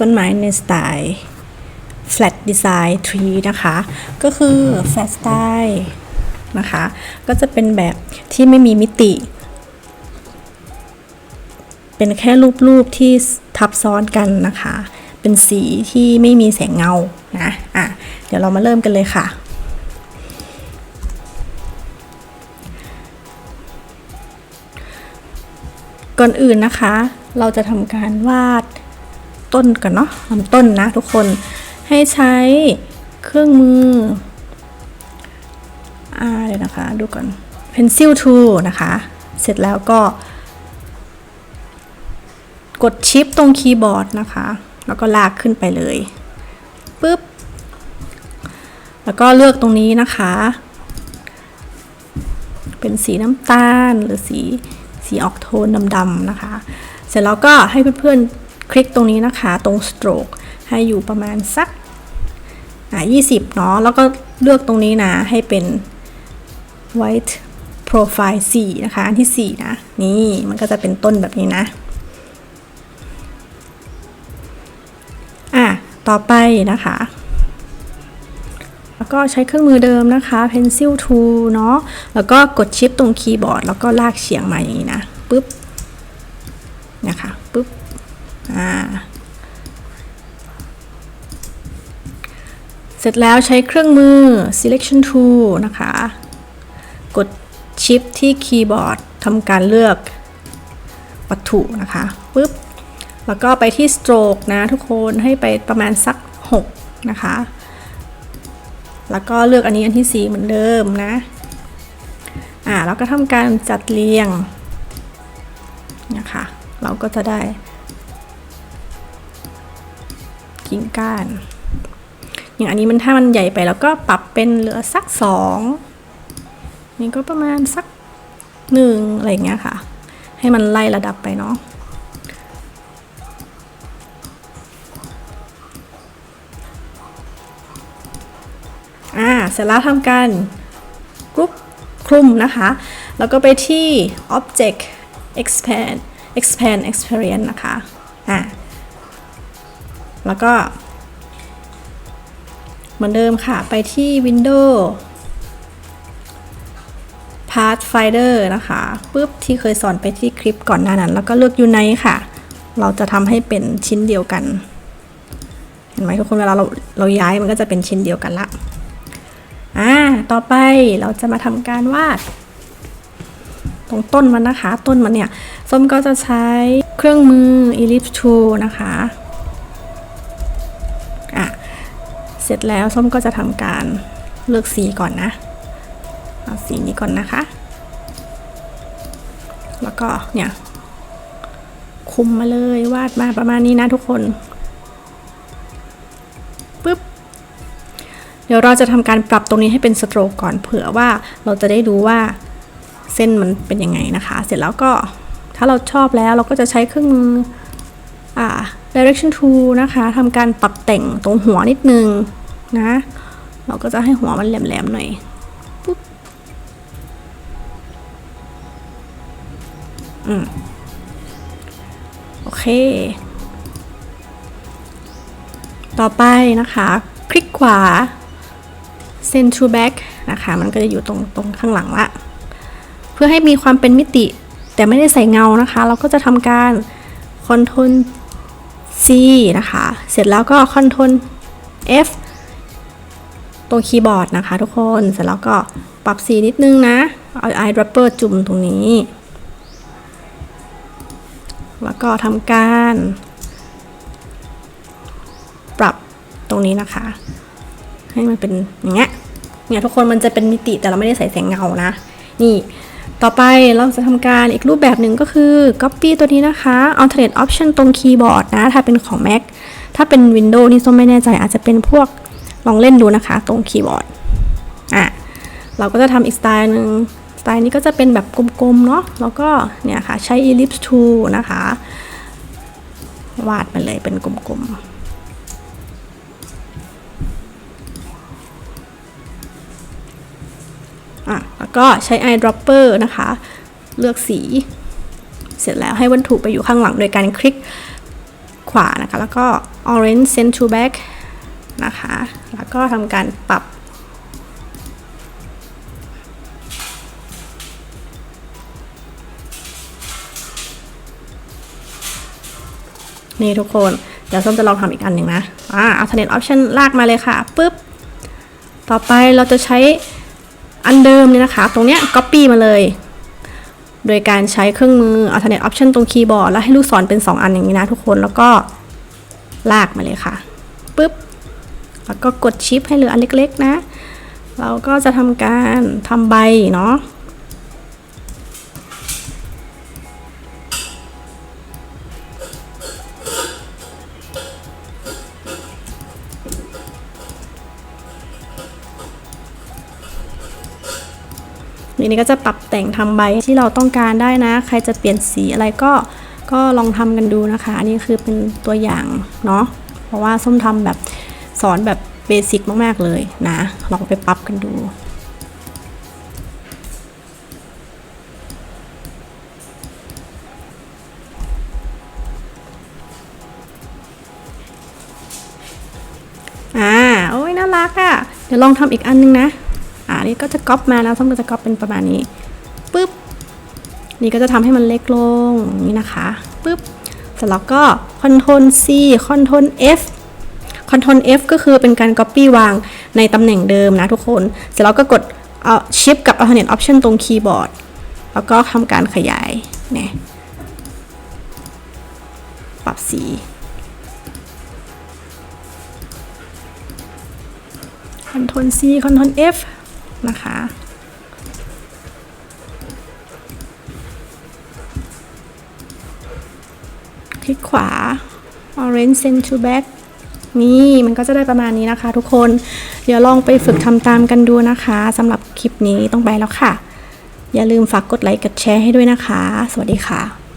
ต้นไม้ในสไตล์ flat design tree นะคะ ก็คือ flat style นะคะ ก็จะเป็นแบบที่ไม่มีมิติ เป็นแค่รูปๆที่ทับซ้อนกันนะคะ เป็นสีที่ไม่มีแสงเงา นะ อะ เดี๋ยวเรามาเริ่มกันเลยค่ะก่อนอื่นนะคะ เราจะทำการวาด ต้นกันเนาะลำต้นนะทุกคนให้ใช้เครื่องมืออ่าเดี๋ยวนะคะ ดูก่อน pencil tool นะคะ เสร็จแล้วก็ กดชิปตรงคีย์บอร์ดนะคะ แล้วก็ลากขึ้นไปเลยปุ๊บ แล้วก็เลือกตรงนี้นะคะ เป็นสีน้ำตาลหรือสีสีออกโทนดำๆนะคะ เสร็จแล้วก็ให้เพื่อนๆ คลิกตรงนี้นะคะตรง stroke ให้อยู่ประมาณสักอ่า20 เนาะแล้วก็เลือกตรงนี้นะให้เป็น white profile 4 นะคะ อันที่ 4 นะ นี่มันก็จะเป็นต้นแบบนี้นะ อะ ต่อไปนะคะ แล้วก็ใช้เครื่องมือเดิมนะคะ pencil tool เนาะแล้วก็กดชิปตรงคีย์บอร์ด แล้วก็ลากเฉียงมาอย่างนี้นะ ปึ๊บ นะคะ เสร็จแล้วใช้เครื่องมือ selection tool นะคะ กดชิปที่คีย์บอร์ดทำการเลือกวัตถุนะคะปึ๊บ แล้วก็ไปที่ stroke นะทุกคนให้ไปประมาณสัก 6 นะคะ แล้วก็เลือกอันนี้อันที่ 4 เหมือนเดิมนะ อ่าแล้วก็ทำการจัดเรียงนะคะ เราก็จะได้ กิ่งก้าน อย่างอันนี้มันถ้ามันใหญ่ไปแล้วก็ปรับเป็นเหลือสัก2นี่ก็ประมาณสักหนึ่งอะไรอย่างเงี้ยค่ะ ให้มันไล่ระดับไปเนาะอ่าเสร็จแล้วทำการกรุ๊ปคลุมนะคะ แล้วก็ไปที่ object expand expand experience นะคะ แล้วก็ เหมือนเดิมค่ะ ไปที่ window pathfinder นะคะปุ๊บที่เคยสอนไปที่คลิปก่อนหน้านั้น แล้วก็เลือก unite ค่ะ เราจะทำให้เป็นชิ้นเดียวกัน เห็นไหมทุกคนเวลาเราเราย้ายมันก็จะเป็นชิ้นเดียวกันละอ่าต่อไปเราจะมาทำการวาด ตรงต้นมันนะคะ ต้นมันเนี่ย ส้มก็จะใช้เครื่องมือ ellipse tool นะคะ เสร็จแล้วส้มก็จะทำการเลือกสีก่อนนะ เอาสีนี้ก่อนนะคะ แล้วก็เนี่ยคุมมาเลยวาดมาประมาณนี้นะทุกคนปึ๊บเดี๋ยวเราจะทำการปรับตรงนี้ให้เป็นสโตรกก่อนเผื่อว่าเราจะได้ดูว่าเส้นมันเป็นยังไงนะคะ เสร็จแล้วก็ถ้าเราชอบแล้วเราก็จะใช้เครื่องมืออ่า direction tool นะคะทำการปรับแต่งตรงหัวนิดนึง นะ เราก็จะให้หัวมันแหลมๆหน่อยปุ๊บอืมโอเค ต่อไปนะคะ คลิกขวา send to back นะคะ มันก็จะอยู่ตรงตรงข้างหลังละ เพื่อให้มีความเป็นมิติ แต่ไม่ได้ใส่เงานะคะ เราก็จะทำการ Ctrl C นะคะ เสร็จแล้วก็ Ctrl F ตรงคีย์บอร์ดนะคะทุกคนเสร็จแล้วก็ปรับสีนิดนึงนะ เอา eyedropper จุ่มตรงนี้ แล้วก็ทำการ ปรับตรงนี้นะคะ ให้มันเป็นอย่างเงี้ยเนี่ยทุกคนมันจะเป็นมิติแต่เราไม่ได้ใส่แสงเงานะ นี่ต่อไปเราจะทำการอีกรูปแบบหนึ่งก็คือ copy ตัวนี้นะคะ alternate option ตรงคีย์บอร์ดนะ ถ้าเป็นของ Mac ถ้าเป็น Windows นี่ส้มไม่แน่ใจอาจจะเป็นพวก ลองเล่นดูนะคะ ตรงคีย์บอร์ดอะเราก็จะทำอีกสไตล์หนึ่งสไตล์นี้ก็จะเป็นแบบกลมๆเนาะแล้วก็เนี่ยค่ะใช้ ellipse tool นะคะ วาดมาเลยเป็นกลมๆอะแล้วก็ใช้ eyedropper นะคะ เลือกสี เสร็จแล้วให้วัตถุไปอยู่ข้างหลังโดยการคลิกขวานะคะ แล้วก็ orange send to back นะคะ แล้วก็ทำการปรับ นี่ทุกคน เดี๋ยวส้มจะลองทำอีกอันหนึ่งนะ อ่า alternate option ลากมาเลยค่ะปุ๊บ ต่อไปเราจะใช้อันเดิมเนี่ยนะคะ ตรงเนี้ย copy มาเลย โดยการใช้เครื่องมือ alternate option ตรงคีย์บอร์ด แล้วให้ลูกศรเป็น 2 อันอย่างนี้นะทุกคน แล้วก็ลากมาเลยค่ะปุ๊บ แล้วก็กดชิปให้เหลืออันเล็กๆนะ เราก็จะทำการทำใบเนาะทีนี้ก็จะปรับแต่งทำใบที่เราต้องการได้นะ ใครจะเปลี่ยนสีอะไรก็ก็ลองทำกันดูนะคะ อันนี้คือเป็นตัวอย่างเนาะเพราะว่าส้มทำแบบ สอนแบบเบสิกมาก ๆ เลยนะ ลองไปปรับกันดู อ่า โอ้ยน่ารักอะ่ะ เดี๋ยวลองทำอีกอันนึงนะ อ่า นี่ก็จะก๊อปมาแล้วส้มก็จะก๊อปเป็นประมาณนี้ ปึ๊บ นี่ก็จะทำให้มันเล็กลง นี้นะคะ ปึ๊บ เสร็จแล้วก็ Ctrl C Ctrl F Ctrl F ก็คือเป็นการ Copy วางในตำแหน่งเดิมนะทุกคน เสร็จแล้วก็กดเอา Shift กับ Alternate Option ตรงคีย์บอร์ด แล้วก็ทำการขยายเนี่ยปรับสี Ctrl C Ctrl F นะคะคลิกขวา orange send to back นี่มันก็จะได้ประมาณนี้นะคะ ทุกคน เดี๋ยวลองไปฝึกทำตามกันดูนะคะสำหรับคลิปนี้ต้องไปแล้วค่ะ อย่าลืมฝากกดไลค์กดแชร์ให้ด้วยนะคะ สวัสดีค่ะ